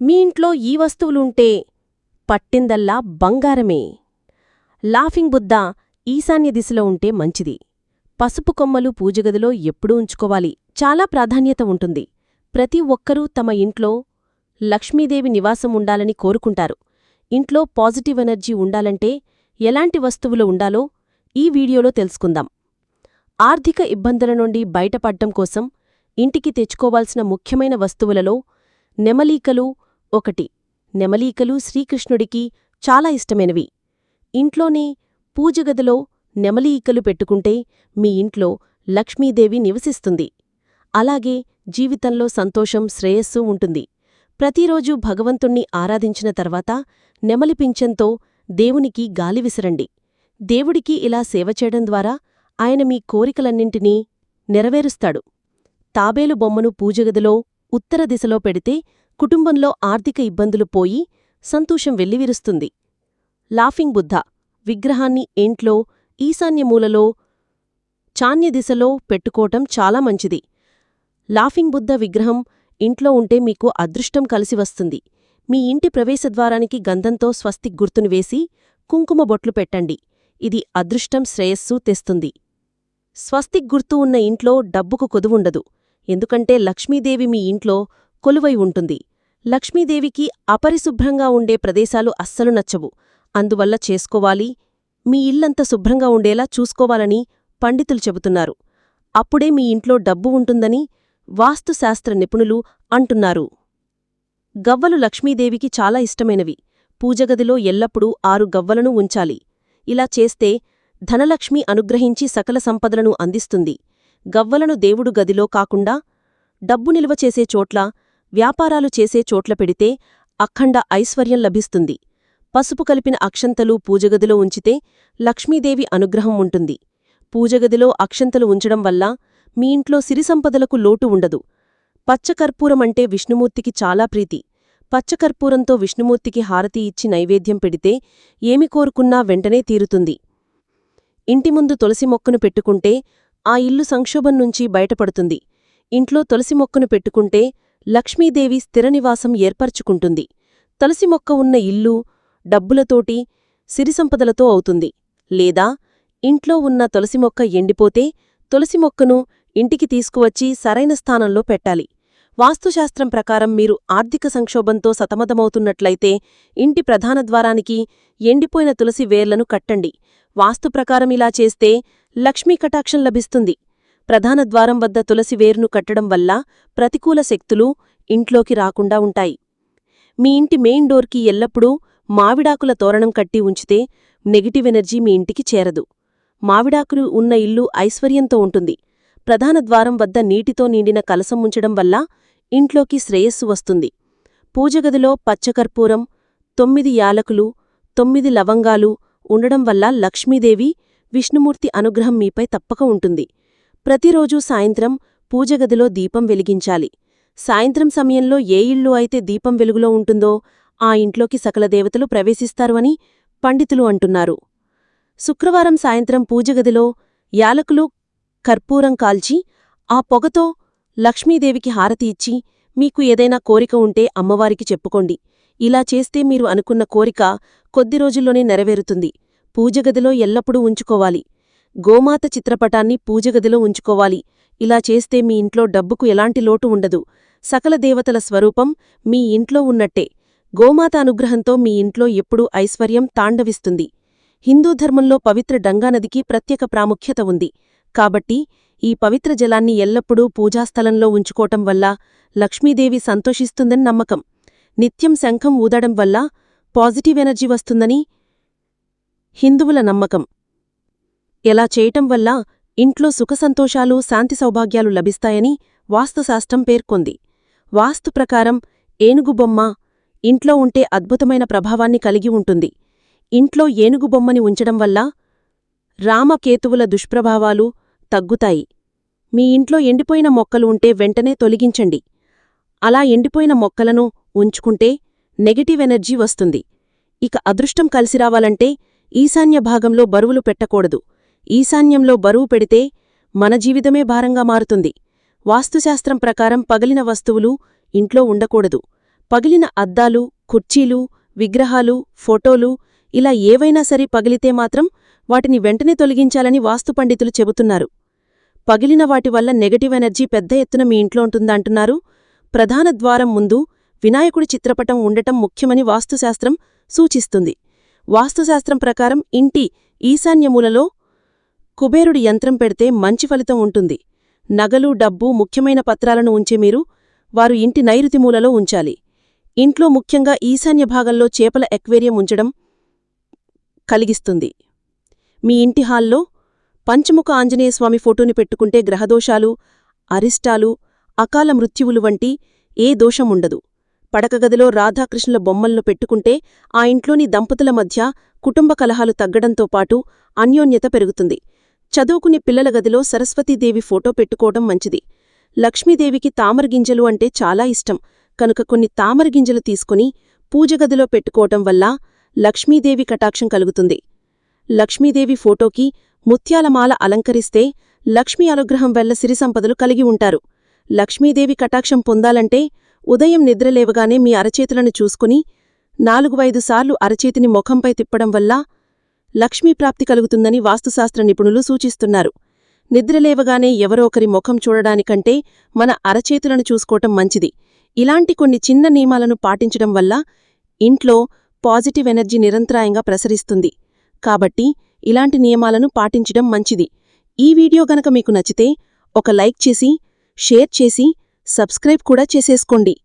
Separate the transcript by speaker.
Speaker 1: మీ ఇంట్లో ఈ వస్తువులుంటే పట్టిందల్లా బంగారమే. లాఫింగ్ బుద్ధ ఈశాన్య దిశలో ఉంటే మంచిది. పసుపు కొమ్మలు పూజగదిలో ఎప్పుడూ ఉంచుకోవాలి. చాలా ప్రాధాన్యత ఉంటుంది. ప్రతి ఒక్కరూ తమ ఇంట్లో లక్ష్మీదేవి నివాసం ఉండాలని కోరుకుంటారు. ఇంట్లో పాజిటివ్ ఎనర్జీ ఉండాలంటే ఎలాంటి వస్తువులు ఉండాలో ఈ వీడియోలో తెలుసుకుందాం. ఆర్థిక ఇబ్బందుల నుండి బయటపడ్డం కోసం ఇంటికి తెచ్చుకోవాల్సిన ముఖ్యమైన వస్తువులలో నెమలీకలు ఒకటి. నెమలీకలు శ్రీకృష్ణుడికి చాలా ఇష్టమైనవి. ఇంట్లోనే పూజగదిలో నెమలీకలు పెట్టుకుంటే మీ ఇంట్లో లక్ష్మీదేవి నివసిస్తుంది. అలాగే జీవితంలో సంతోషం శ్రేయస్సు ఉంటుంది. ప్రతిరోజూ భగవంతుణ్ణి ఆరాధించిన తర్వాత నెమలిపించంతో దేవునికి గాలి విసరండి. దేవుడికి ఇలా సేవ చేయడం ద్వారా ఆయన మీ కోరికలన్నింటినీ నెరవేరుస్తాడు. తాబేలు బొమ్మను పూజగదిలో ఉత్తర దిశలో పెడితే కుటుంబంలో ఆర్థిక ఇబ్బందులు పోయి సంతోషం వెల్లివిరుస్తుంది. లాఫింగ్ బుద్ధ విగ్రహాన్ని ఇంట్లో ఈశాన్యమూలలో చాన్యదిశలో పెట్టుకోవటం చాలా మంచిది. లాఫింగ్ బుద్ధ విగ్రహం ఇంట్లో ఉంటే మీకు అదృష్టం కలిసి వస్తుంది. మీ ఇంటి ప్రవేశద్వారానికి గంధంతో స్వస్తిక్ గుర్తును వేసి కుంకుమ బొట్లు పెట్టండి. ఇది అదృష్టం శ్రేయస్సు తెస్తుంది. స్వస్తిక్ గుర్తు ఉన్న ఇంట్లో డబ్బుకు కొదువుండదు. ఎందుకంటే లక్ష్మీదేవి మీ ఇంట్లో కొలువై ఉంటుంది. లక్ష్మీదేవికి అపరిశుభ్రంగా ఉండే ప్రదేశాలు అస్సలు నచ్చవు. అందువల్ల చేసుకోవాలి. మీ ఇల్లంత శుభ్రంగా ఉండేలా చూసుకోవాలని పండితులు చెబుతున్నారు. అప్పుడే మీ ఇంట్లో డబ్బు ఉంటుందని వాస్తుశాస్త్ర నిపుణులు అంటున్నారు. గవ్వలు లక్ష్మీదేవికి చాలా ఇష్టమైనవి. పూజగదిలో ఎల్లప్పుడూ ఆరు గవ్వలను ఉంచాలి. ఇలా చేస్తే ధనలక్ష్మి అనుగ్రహించి సకల సంపదలను అందిస్తుంది. గవ్వలను దేవుడు గదిలో కాకుండా డబ్బు నిల్వ చేసే చోట్ల వ్యాపారాలు చేసే చోట్ల పెడితే అఖండ ఐశ్వర్యం లభిస్తుంది. పసుపు కలిపిన అక్షంతలు పూజగదిలో ఉంచితే లక్ష్మీదేవి అనుగ్రహం ఉంటుంది. పూజగదిలో అక్షంతలు ఉంచడం వల్ల మీ ఇంట్లో సిరిసంపదలకు లోటు ఉండదు. పచ్చకర్పూరమంటే విష్ణుమూర్తికి చాలా ప్రీతి. పచ్చకర్పూరంతో విష్ణుమూర్తికి హారతి ఇచ్చి నైవేద్యం పెడితే ఏమి కోరుకున్నా వెంటనే తీరుతుంది. ఇంటి ముందు తులసి మొక్కను పెట్టుకుంటే ఆ ఇల్లు సంక్షోభం నుంచి బయటపడుతుంది. ఇంట్లో తులసి మొక్కను పెట్టుకుంటే లక్ష్మీదేవి స్థిరనివాసం ఏర్పరచుకుంటుంది. తులసి మొక్క ఉన్న ఇల్లు డబ్బులతోటి సిరిసంపదలతో అవుతుంది. లేదా ఇంట్లో ఉన్న తులసి మొక్క ఎండిపోతే తులసి మొక్కను ఇంటికి తీసుకువచ్చి సరైన స్థానంలో పెట్టాలి. వాస్తుశాస్త్రం ప్రకారం మీరు ఆర్థిక సంక్షోభంతో సతమతమవుతున్నట్లయితే ఇంటి ప్రధాన ద్వారానికి ఎండిపోయిన తులసి వేర్లను కట్టండి. వాస్తు ప్రకారం ఇలా చేస్తే లక్ష్మీ కటాక్షం లభిస్తుంది. ప్రధాన ద్వారం వద్ద తులసి వేరును కట్టడం వల్ల ప్రతికూల శక్తులు ఇంట్లోకి రాకుండా ఉంటాయి. మీ ఇంటి మెయిన్ డోర్కి ఎల్లప్పుడూ మావిడాకుల తోరణం కట్టి ఉంచితే నెగిటివ్ ఎనర్జీ మీ ఇంటికి చేరదు. మావిడాకులు ఉన్న ఇల్లు ఐశ్వర్యంతో ఉంటుంది. ప్రధాన ద్వారం వద్ద నీటితో నిండిన కలసం ఉంచడం వల్ల ఇంట్లోకి శ్రేయస్సు వస్తుంది. పూజగదిలో పచ్చకర్పూరం తొమ్మిది యాలకులు తొమ్మిది లవంగాలు ఉండడం వల్ల లక్ష్మీదేవి విష్ణుమూర్తి అనుగ్రహం మీపై తప్పక ఉంటుంది. ప్రతిరోజూ సాయంత్రం పూజగదిలో దీపం వెలిగించాలి. సాయంత్రం సమయంలో ఏ ఇల్లు అయితే దీపం వెలుగులో ఉంటుందో ఆ ఇంట్లోకి సకల దేవతలు ప్రవేశిస్తారు అని పండితులు అంటున్నారు. శుక్రవారం సాయంత్రం పూజగదిలో యాలకులు కర్పూరం కాల్చి ఆ పొగతో లక్ష్మీదేవికి హారతి ఇచ్చి మీకు ఏదైనా కోరిక ఉంటే అమ్మవారికి చెప్పుకోండి. ఇలా చేస్తే మీరు అనుకున్న కోరిక కొద్ది రోజుల్లోనే నెరవేరుతుంది. పూజగదిలో ఎల్లప్పుడూ ఉంచుకోవాలి. గోమాత చిత్రపటాన్ని పూజగదిలో ఉంచుకోవాలి. ఇలా చేస్తే మీ ఇంట్లో డబ్బుకు ఎలాంటి లోటు ఉండదు. సకల దేవతల స్వరూపం మీ ఇంట్లో ఉన్నట్టే. గోమాత అనుగ్రహంతో మీ ఇంట్లో ఎప్పుడూ ఐశ్వర్యం తాండవిస్తుంది. హిందూ ధర్మంలో పవిత్ర డంగానదికి ప్రత్యేక ప్రాముఖ్యత ఉంది. కాబట్టి ఈ పవిత్ర జలాన్ని ఎల్లప్పుడూ పూజాస్థలంలో ఉంచుకోవటం వల్ల లక్ష్మీదేవి సంతోషిస్తుందని నమ్మకం. నిత్యం శంఖం ఊదడం వల్ల పాజిటివ్ ఎనర్జీ వస్తుందని హిందువుల నమ్మకం. ఎలా చేయటం వల్ల ఇంట్లో సుఖసంతోషాలు శాంతి సౌభాగ్యాలు లభిస్తాయని వాస్తుశాస్త్రం పేర్కొంది. వాస్తు ప్రకారం ఏనుగుబొమ్మ ఇంట్లో ఉంటే అద్భుతమైన ప్రభావాన్ని కలిగి ఉంటుంది. ఇంట్లో ఏనుగుబొమ్మని ఉంచడం వల్ల రామకేతువుల దుష్ప్రభావాలు తగ్గుతాయి. మీ ఇంట్లో ఎండిపోయిన మొక్కలు ఉంటే వెంటనే తొలగించండి. అలా ఎండిపోయిన మొక్కలను ఉంచుకుంటే నెగటివ్ ఎనర్జీ వస్తుంది. ఇక అదృష్టం కలిసిరావాలంటే ఈశాన్య భాగంలో బరువులు పెట్టకూడదు. ఈశాన్యంలో బరువు పెడితే మన జీవితమే భారంగా మారుతుంది. వాస్తుశాస్త్రం ప్రకారం పగిలిన వస్తువులు ఇంట్లో ఉండకూడదు. పగిలిన అద్దాలు కుర్చీలు విగ్రహాలు ఫోటోలు ఇలా ఏవైనా సరే పగిలితే మాత్రం వాటిని వెంటనే తొలగించాలని వాస్తు పండితులు చెబుతున్నారు. పగిలిన వాటి వల్ల నెగటివ్ ఎనర్జీ పెద్ద ఎత్తున మీ ఇంట్లో ఉంటుందంటున్నారు. ప్రధాన ద్వారం ముందు వినాయకుడి చిత్రపటం ఉండటం ముఖ్యమని వాస్తుశాస్త్రం సూచిస్తుంది. వాస్తుశాస్త్రం ప్రకారం ఇంటి ఈశాన్యమూలలో కుబేరుడి యంత్రం పెడితే మంచి ఫలితం ఉంటుంది. నగలు డబ్బు ముఖ్యమైన పత్రాలను ఉంచే మీరు వారు ఇంటి నైరుతి మూలలో ఉంచాలి. ఇంట్లో ముఖ్యంగా ఈశాన్య భాగంలో చేపల ఎక్వేరియం ఉంచడం కలిగిస్తుంది. మీ ఇంటి హాల్లో పంచముఖ ఆంజనేయస్వామి ఫోటోని పెట్టుకుంటే గ్రహదోషాలు అరిష్టాలు అకాల మృత్యువులు వంటి ఏ దోషముండదు పడకగదిలో రాధాకృష్ణుల బొమ్మలను పెట్టుకుంటే ఆ ఇంట్లోని దంపతుల మధ్య కుటుంబ కలహాలు తగ్గడంతో పాటు అన్యోన్యత పెరుగుతుంది. చదువుకునే పిల్లల గదిలో సరస్వతీదేవి ఫోటో పెట్టుకోవడం మంచిది. లక్ష్మీదేవికి తామరగింజలు అంటే చాలా ఇష్టం. కనుక కొన్ని తామరగింజలు తీసుకుని పూజగదిలో పెట్టుకోవటం వల్ల లక్ష్మీదేవి కటాక్షం కలుగుతుంది. లక్ష్మీదేవి ఫోటోకి ముత్యాలమాల అలంకరిస్తే లక్ష్మీ అనుగ్రహం వల్ల సిరిసంపదలు కలిగి ఉంటారు. లక్ష్మీదేవి కటాక్షం పొందాలంటే ఉదయం నిద్రలేవగానే మీ అరచేతులను చూసుకుని నాలుగు ఐదు సార్లు అరచేతిని ముఖంపై తిప్పడం వల్ల లక్ష్మీప్రాప్తి కలుగుతుందని వాస్తుశాస్త్ర నిపుణులు సూచిస్తున్నారు. నిద్రలేవగానే ఎవరో ఒకరి ముఖం చూడడానికంటే మన అరచేతులను చూసుకోవటం మంచిది. ఇలాంటి కొన్ని చిన్న నియమాలను పాటించడం వల్ల ఇంట్లో పాజిటివ్ ఎనర్జీ నిరంతరాయంగా ప్రసరిస్తుంది. కాబట్టి ఇలాంటి నియమాలను పాటించడం మంచిది. ఈ వీడియో గనక మీకు నచ్చితే ఒక లైక్ చేసి షేర్ చేసి సబ్స్క్రైబ్ కూడా చేసేసుకోండి.